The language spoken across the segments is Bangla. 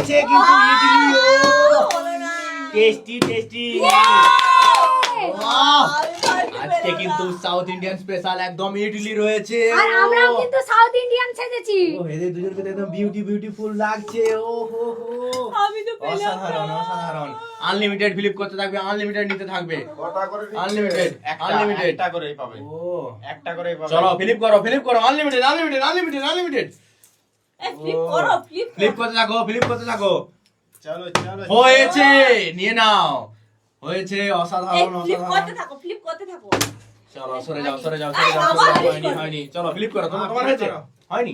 হয়েছে কিন্তু ইডলি টেস্টি টেস্টি আজকে কিন্তু সাউথ ইন্ডিয়ান স্পেশাল একদম ইডলি রয়েছে। আর আমরাও কিন্তু সাউথ ইন্ডিয়ান সেজেছি। ও এদের দুজনকে একদম বিউটি বিউটিফুল লাগছে। ও হো হো আমি তো পেলাম অসাধারণ অসাধারণ। আনলিমিটেড ফ্লিপ করতে থাকবে আনলিমিটেড নিতে থাকবে। কটা করে আনলিমিটেড আনলিমিটেড একটা করেই পাবে। ও। একটা করেই পাবে। চলো ফ্লিপ করো ফ্লিপ করো unlimited unlimited unlimited unlimited flip করতে থাকো ফ্লিপ করতে থাকো চলো চলো হয়েছে নিয়ে নাও। হয়েছে অসাধারণ flip করতে থাকো, flip করতে থাকো। চলো সরে যাও সরে যাও সরে যাও হয়নি হয়নি। চলো ফ্লিপ করো তোমার হ্যাঁ, তোমার হয়েছে? হয়নি।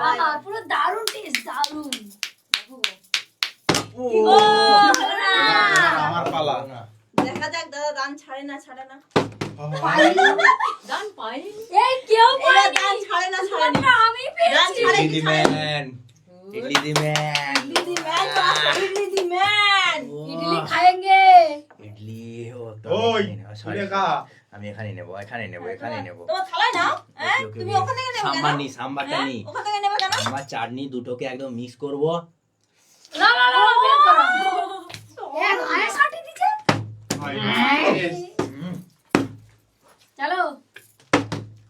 আহা পুরো দারুণ টেস্ট দারুণ। ও, ও, হলো না। আমার পালা। দেখা যাক দাদা দান ছাড়ে না ছাড়ে না। আমি তো এখানে নেব এখানে নেব এখানে নেব নেবে সাম্বার নি চাটনি দুটোকে একদম মিক্স করব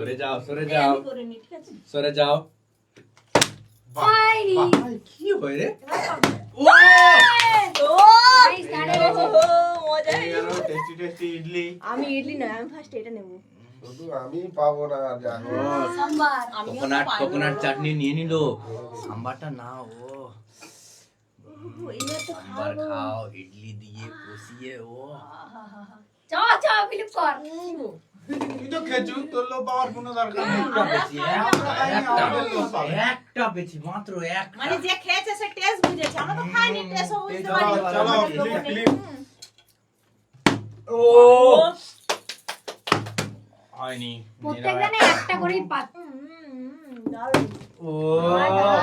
সরে যাও সরে যাও। আমি করে নি ঠিক আছে? সরে যাও। কি হয় রে? ও! ও Guys, দাঁড়িয়ে গেছে। ও, মজা গেল। টেস্টি টেস্টি ইডলি আমি ইডলি নয় আমি ফার্স্ট এটা নেব। শুধু আমি পাবো না কোকোনাট কোকোনাট চাটনি নিয়ে নিল। সাম্বারটা না ও। সাম্বার খাও ইডলি দিয়ে কষিয়ে ও। চ চ ফিলিপ কর। তুই তো খেচু তোর লো পাওয়ার কোনো দরকার নেই। একটা মাত্র একটা। মানে যে খেয়েছে সে টেস্ট বুঝেছে। আমরা তো খাইনি টেস্ট বুঝতে পারি চলো, আমাদের flip, লোকের- flip। ও! হয়নি একটা করেই পাত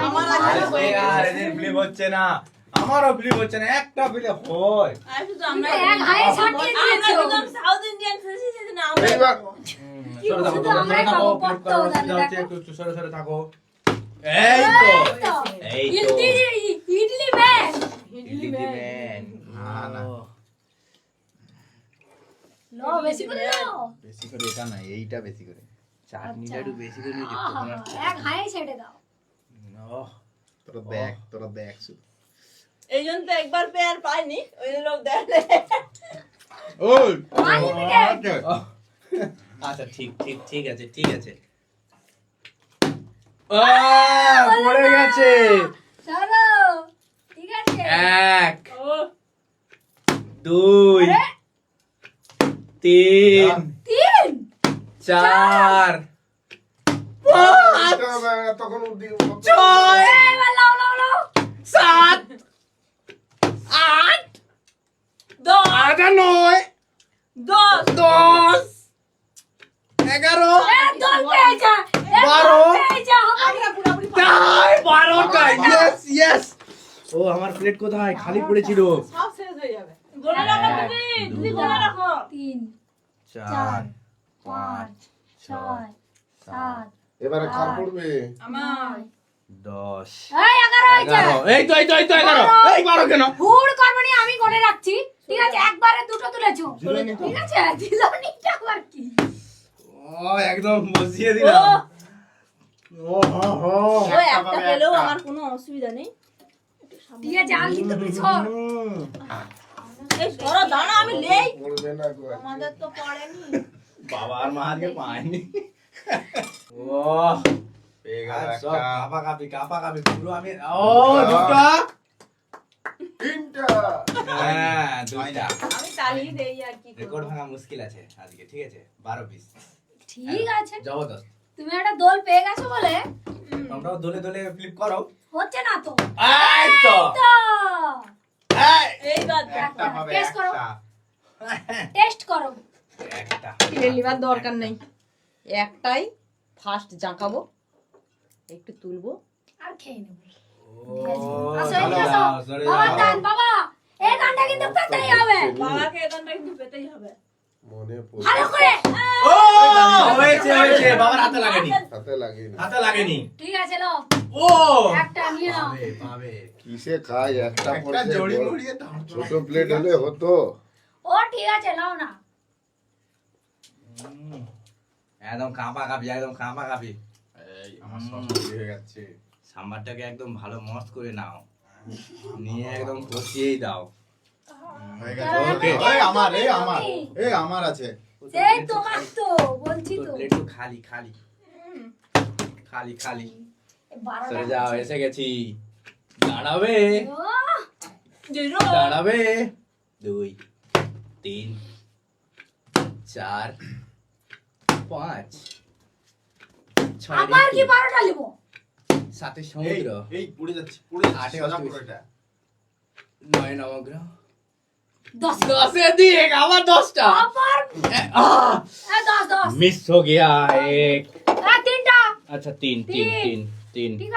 আমার আর ফ্লিপ হচ্ছে না। আমারও ফ্লিপ হচ্ছে না একটা ফ্লিপ হয়। থাকো এই তো। এই তো। ইডলি ম্যান ইডলি ম্যান না, না। বেশি করে বেশি করে এটা না এইটা বেশি করে। চাটনিটা আচ্ছা। একটু বেশি করে দিতে আহা, এক ছেড়ে দাও। তোরা দেখ তোরা দেখ শুধু। এই জন্য তো একবার পেয়ার পাইনি ওই লোক ওই। আচ্ছা। ঠিক ঠিক ঠিক আছে ঠিক আছে। আহ, পড়ে গেছে। চলো ঠিক আছে। এক ও। দুই তিন তিন? চার। পাঁচ। তখন ছয় এবার লাও লাও লাও সাত আট দশ আট আর নয় দশ দশ এগারো একদম পেয়েছে বারো। পেয়েছে আমরা পুরোপুরি তাই বারোটা ইয়েস ইয়েস ও আমার প্লেট কোথায়? খালি পড়েছিল। সব শেষ হয়ে যাবে। বলে রাখো তুমি তুমি বলে রাখো। তিন চার পাঁচ ছয় সাত এবারে কার পড়বে? আমার। দশ এই এগারো হয়েছে। এই তো এই তো এই তো এগারো। এই বারো কেন? হুড় করবনি আমি রাখছি। ঠিক আছে একবারে দুটো তুলেছো। ঠিক আছে কি? ও একদম বসিয়ে দিলাম। ও। হো হো। ও একটা পেলেও আমার কোনো অসুবিধা নেই। আছে আমি কিন্তু এই সরো দাঁড়া আমি নেই। পড়বে না গো। আমাদের তো পড়েনি। বাবা আর মা পায়নি। ও পেয়ে গেল আর সব একটা কাপা কাপি কাপা কাপি পুরো আমি ও দুটো? তিনটা। হ্যাঁ দুইটা আমি তালিয়ে দেই আর কি রেকর্ড ভাঙা মুশকিল আছে আজকে ঠিক আছে? বারো পিস ঠিক আছে। জবরদস্ত। তুমি একটা দোল পেয়ে গেছো বলে? তোমরাও দোলে দোলে ফ্লিপ করো। হচ্ছে না তো। এই তো। তো। এই। এই বাদ একটা হবে Test করো। টেস্ট করো। একটা। নেবার দরকার নেই। একটাই ফার্স্ট জাঁকাবো একটু তুলবো। আর খেয়ে নেব। বাবা এই গানটা কিন্তু পেতেই হবে। বাবাকে কিন্তু পেতেই হবে। মনে ভালো করে ও হয়েছে হয়েছে বাবার হাতে লাগেনি। হাতে লাগেনি। হাতে লাগেনি। ঠিক আছে লো ও! একটা নিয়ে নাও। পাবে পাবে কিসে খাই একটা পড়ছে জড়ি মুড়িয়ে দাও। ছোট প্লেট হলে হতো। ও ঠিক আছে নাও না। একদম কাঁপা কাঁপি একদম কাঁপা কাঁপি। এই আমার সস হয়ে যাচ্ছে সাম্বারটাকে একদম ভালো মস্ত করে নাও। নিয়ে একদম কষিয়েই দাও। হয়ে গেছে। আমার এই আমার এই আমার আছে। সেই তোমার তো বলছি তো। প্লেট তো খালি খালি। খালি খালি। এই যাও এসে গেছি। দাঁড়াবে। দাঁড়াবে। দুই তিন চার পাঁচ ছয় আবার কি বারোটা নেব সাথে সমুদ্র। এই পুড়ে যাচ্ছে পুড়ে আটে সোজা নয় নবগ্রহ। দশে। দশটা। আবার? দশ দশ। মিস তিনটা। আচ্ছা তিন তিন তিন। তিন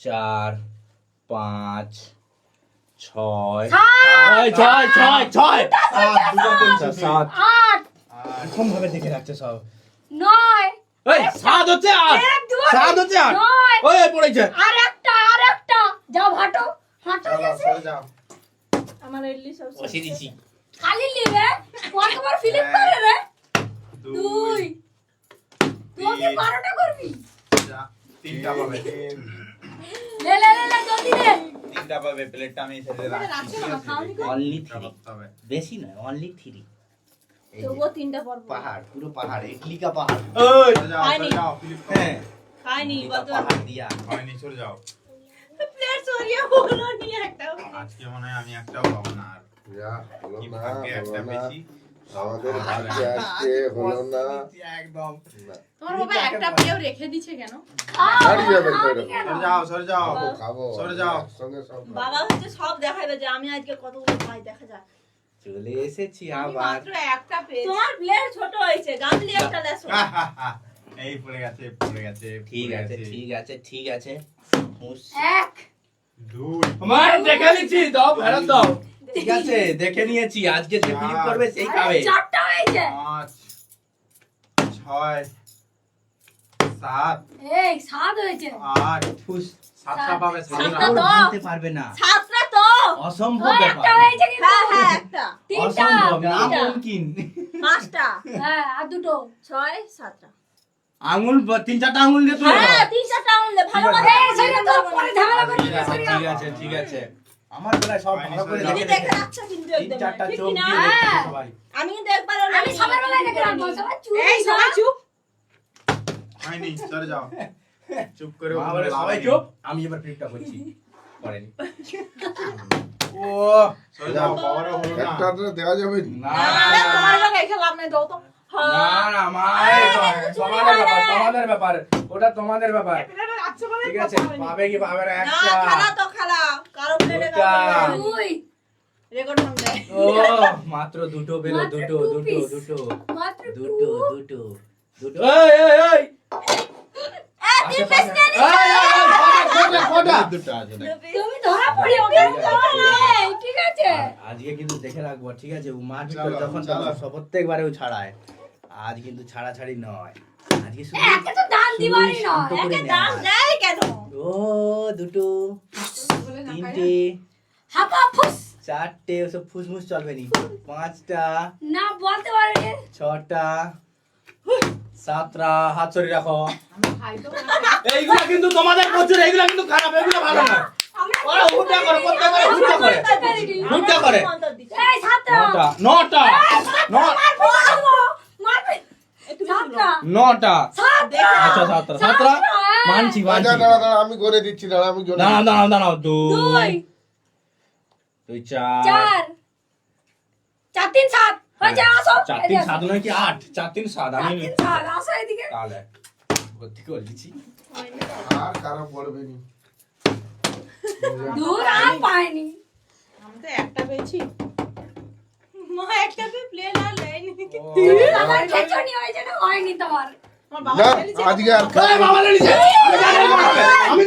চার পাঁচ ছয়। ছয়। ছয় ছয় সাত। আট। এরকম ভাবে দেখে রাখছে সব। নয়। সাত হচ্ছে আট। সাত হচ্ছে আট। পড়েছে আর একটা আর একটা যাও হাঁটো। হাঁটো যাও। আমার ইডলি সব বসে দিছি খালি নিবে? কতবার ফিলিপ করে রে? দুই। তুই কি তিন, বারোটা করবি? চা- তিনটা পাবে। লে লে লে লে জলদি লে তিনটা পাবে প্লেটটা আমি ছেড়ে রাখছি অনলি তিনটা থ্রি করতে হবে বেশি নয় অনলি থ্রি তবুও তিনটা পর্ব। পাহাড় পুরো পাহাড় ইডলি পাহাড়। যাও যাও ফিলিপ। হ্যাঁ। খাইনি পাহাড় দিয়া। চলে যাও। সরিয়ে বলো নি একটা আজকে মনে হয় আমি একটাও পাবো না আর। যা হলো না একটা হলো আমাদের ভাগ্যে আজকে হলো না। একদম। তোমার বাবা একটা পেয়েও রেখে দিছে কেন? ছাড়ি যাবে তো আমি এরকম। কেন? সরে যাও সরে যাও। খাব খাব সরে যাও। একসঙ্গে সব বাবা হচ্ছে সব দেখাবে যে আমি আজকে কতগুলো পাই দেখা যাক। চলে এসেছি আবার। মাত্র একটা পেয়েছি। তোমার প্লেট ছোট হয়েছে গামলি একটা লেসো এই পড়ে গেছে পড়ে গেছে ঠিক আছে। ঠিক আছে ঠিক আছে। এক। দুই। আমার দেখে নিচ্ছি দাও ফেরত দাও। ঠিক আছে দেখে নিয়েছি আজকে যে ফিলিপ করবে সেই খাবে। চারটা হয়েছে। পাঁচ ছয় সাত এই সাত হয়েছে। আট। ফুস সাতটা পাবে সাতটা। সাতটা তো। বলতে পারবে না। সাতটা তো। অসম্ভব ওই একটা হয়েছে কিন্তু হ্যাঁ হ্যাঁ একটা। তিনটা। অসম্ভব তিনটা। নামুমকিন পাঁচটা। হ্যাঁ আর দুটো। ছয় সাতটা। আঙুল তিন চারটা আঙুল দিয়ে তুলে হ্যাঁ তিন চারটা আনলে ভালো ঠিক কথা আছে। এই ছেড়ে তো পরে ঝামেলা করবি ঠিক আছে ঠিক আছে ঠিক আছে। আমার বেলায় সব ভালো করে দেখে দেখে রাখছো কিন্তু তিন একদম চারটা চোখ দিয়ে হ্যাঁ। সবাই। আমি কিন্তু একবার আমি সবার বেলায় দেখে রাখব। সবাই চুপ এই সবাই চুপ। হয়নি সরে যাও। চুপ করে সবাই চুপ। আমি এবার ফ্লিপটা করছি। করেনি। ও সরে যাও বাবারও হলো না। একটা তো দেওয়া যাবে। না। তোমার এসে লাভ নেই দাও তো। না না তোমাদের ব্যাপার তোমাদের ব্যাপার ওটা তোমাদের ব্যাপার। ঠিক আছে পাবে কি পাবে না না একটা। খালা তো খালা কারও প্লেটে দুই। ও মাত্র দুটো পেল দুটো দুটো দুটো। দুটো দুটো এই এই এই! আজকে কিন্তু দেখে রাখব ঠিক আছে? ও মার ভিতর যখন তখন প্রত্যেকবারে ও ছাড়ায়। আজ কিন্তু ছাড়াছাড়ি নয়। আজকে শুধু একে তো দান দিবারই নয় শান্ত করে একে। দাম দেয় কেন? ও দুটো তিনটে হাপা ফুস। চারটে ওসব ফুসমুস চলবে নি। পাঁচটা না বলতে পারে ছটা সাতটা হাত সরি রাখো। এইগুলো কিন্তু তোমাদের প্রচুর এইগুলো কিন্তু খারাপ এগুলো ভালো না। ওরা হুটা করে প্রত্যেকবারে হুটা করে হুটা করে। এই সাতটা। নটা নটা ন- মারবে সাতটা নটা? আচ্ছা সাতটা। সাতটা? মানছি মানছি। দাঁড়া দাঁড়া আমি করে দিচ্ছি দাঁড়া আমি করে দাঁড়াও দাঁড়াও দাঁড়াও। দুই দুই চার। চার। চার তিন সাত। হয়ে হয়েছে আসো। চার তিন সাত নয় কি আট? চার তিন সাত চার আমি তিন সাত আসো এদিকে। তাহলে করতে করে দিচ্ছি। আর খারাপ পড়বে নি। দূর আর পাইনি আমি তো একটা পেয়েছি। মা একটা প্লেন আর লেয়নি আমার খেচনি হয়েছে না হয়নি তোমার না আজকে আর বাবা। আমি